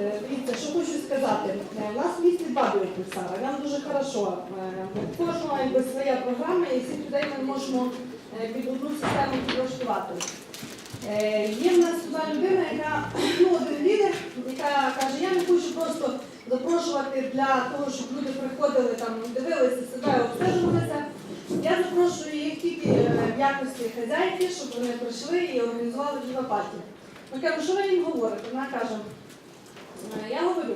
Е, Дивіться, що хочу сказати. Е, У нас в місті два біопульсара. Нам дуже хорошо. Е, У кожного якби своя програма, і всіх людей ми можемо е, під одну систему підлаштувати. Є в нас одна людина, яка ну, один лідер, яка каже, я не хочу просто запрошувати для того, щоб люди приходили там, дивилися себе, обстежувалися. Я запрошую їх тільки в якості хазяйки, щоб вони прийшли і організували паті. Ми кажемо, що ви їм говорите? Вона каже, «Е, я говорю,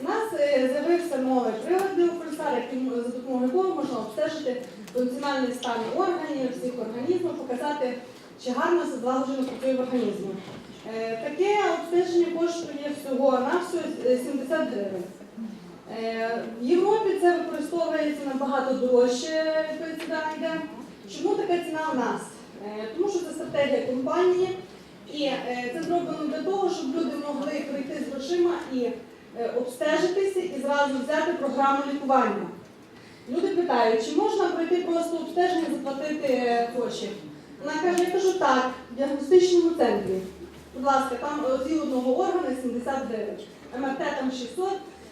у нас е, з'явився новий прилад біопульсар, яким за допомогою якого можна обстежити функціональний стан органів, всіх організмів, показати, чи гарно все злагоджено працює в організмі. Е, Таке обстеження коштує всього на 70 гривень. Е, В Європі це використовується набагато дорожче, коли йде. Чому така ціна у нас? Е, Тому що це стратегія компанії, і е, це зроблено для того, щоб люди могли прийти з грошима і е, обстежитися і зразу взяти програму лікування. Люди питають, чи можна пройти просто обстеження, заплатити е, гроші? Вона каже, я кажу так, в діагностичному центрі. Будь ласка, там оці одного органу 70 гривень, МРТ там 600.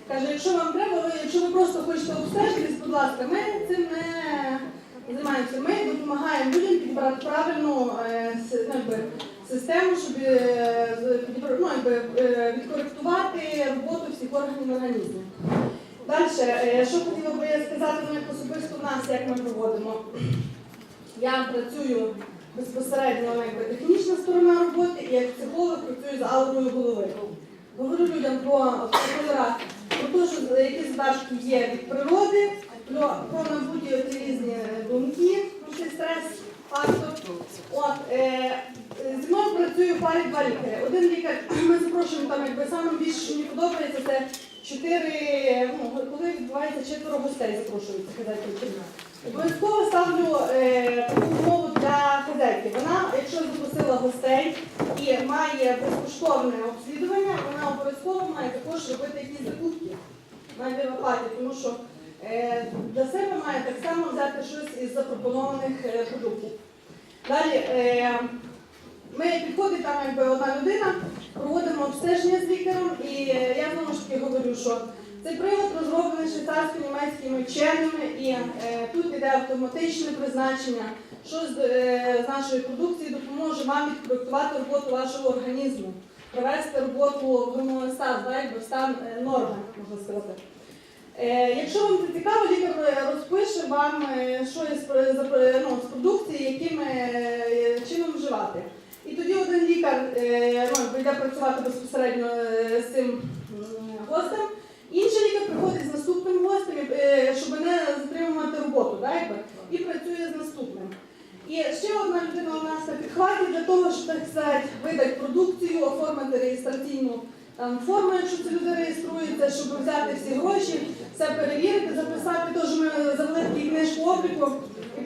Каже, якщо вам треба, якщо ви просто хочете обстежитись, будь ласка, ми цим не займаємося. Ми допомагаємо людям підібрати правильну е, ну, систему, щоб е, ну, якби, е, відкоректувати роботу всіх органів організму. Далі, е, що хотіла би сказати ну, як особисто в нас, як ми проводимо. Я працюю безпосередньо ну, якби, технічна сторона роботи і як психолог працюю з аурою голови. Говорю людям про психолога, про те, які задачки є від природи, про, про набуті різні думки, про цей стрес, фактор. От, е, в парі два лікаря. Один лікар, ми запрошуємо там, якби саме більше, мені подобається, це чотири, ну, коли відбувається четверо гостей, запрошуються хазяйки лікаря. Обов'язково ставлю е, таку умову для хазяйки. Вона, якщо запросила гостей і має безкоштовне обслідування, вона обов'язково має також робити якісь закупки на віропаті, тому що е, для себе має так само взяти щось із запропонованих е, продуктів. Далі е, ми підходить там якби одна людина, проводимо обстеження з лікарем, і е, я знову ж таки говорю, що цей прилад розроблений швейцарсько-німецькими вченими, і е, тут іде автоматичне призначення, що з, е, з нашої продукції допоможе вам відкоректувати роботу вашого організму, привести роботу в гомеостаз, в стан е, норми, можна сказати. Е, Якщо вам це цікаво, лікар е, розпише вам що із про- ну, з продукції, яким чином вживати. І тоді один лікар е, ну, працювати безпосередньо е, з цим гостем, інший лікар приходить з наступним гостем, е, щоб не затримувати роботу, і працює з наступним. І ще одна людина у нас на підхваті для того, щоб так сказати, видати продукцію, оформити реєстраційну там, форму, якщо це люди реєструються, щоб взяти всі гроші, все перевірити, записати. Тож ми завели книжку обліку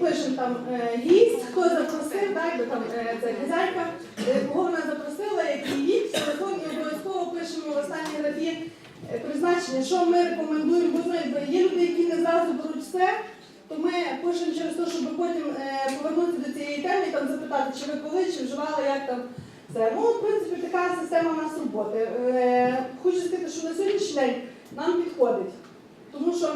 пишемо там е, гість, хто запросив, так, якби там е, це хазяйка, е, кого вона запросила, який вік, телефон і обов'язково пишемо в останній графі призначення, що ми рекомендуємо, бо є люди, які не зразу беруть все. То ми пишемо через те, щоб потім повернутися до цієї теми і там запитати, чи ви коли, чи вживали, як там це. Ну, в принципі, така система у нас роботи. Хочу сказати, що на сьогоднішній день нам підходить. Тому що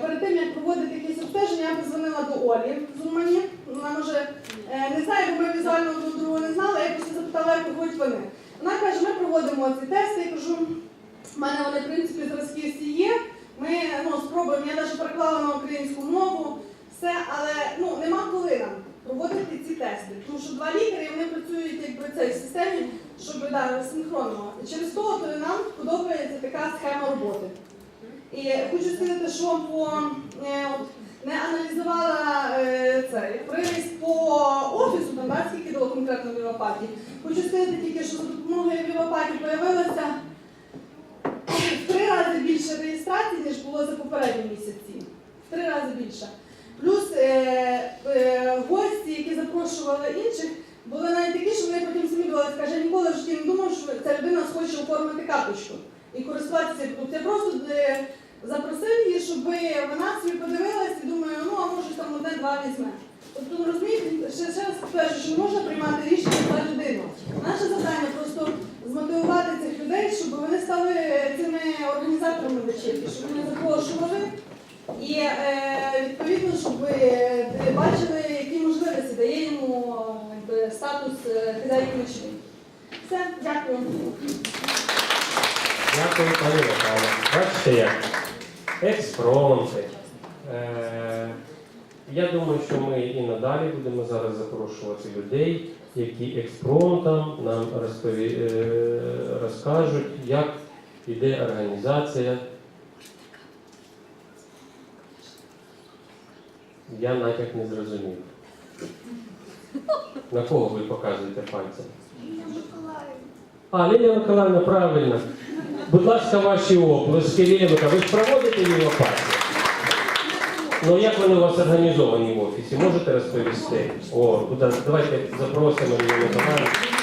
перед тим, як проводити якісь обстеження, я позвонила до Олі з Умані. Вона може е, не знає, бо ми візуально один другого не знали, я просто запитала, як проходять вони. Вона каже, ми проводимо ці тести, я кажу, в мене вони, в принципі, зразки всі є. Ми ну, спробуємо, я навіть переклала на українську мову, все, але ну, нема коли нам проводити ці тести. Тому що два лікарі вони працюють як при цій системі, щоб да, синхронно. І через то от, нам подобається така схема роботи. І хочу сказати, що по е, от, не аналізувала е, цей приріст по офісу, там, да, скільки дало конкретно вівапаті. Хочу сказати тільки, що за допомогою вівапаті появилося в три рази більше реєстрацій, ніж було за попередні місяці. В три рази більше. Плюс е, е, гості, які запрошували інших, були навіть такі, що вони потім самі були, каже, ніколи в житті не думав, що ця людина схоче оформити капочку і користуватися. Я просто е, запросив щоб вона собі подивилась і думаю, ну а може там одне-два візьме. Тобто, ну, розумієте, ще, ще раз кажу, що можна приймати рішення за людину. Наше завдання просто змотивувати цих людей, щоб вони стали цими організаторами вечірки, щоб вони запрошували. І е, відповідно, щоб ви е, бачили, які можливості дає йому якби, статус е, хазяйки ночівлі. Все, дякую. Дякую, пані Наталя. Бачите як? Експромти. Е, я думаю, що ми і надалі будемо зараз запрошувати людей, які експромтом нам розпові... е, розкажуть, як іде організація. Я натяк не зрозумів. На кого ви показуєте пальцем? А, Лілія Миколаївна, правильно. Будь ласка, ваші оплески. Лілія ви ж проводите лопатки? Ну, як вони у вас організовані в офісі? Можете розповісти? О, будь ласка, давайте запросимо Лілію Миколаївну.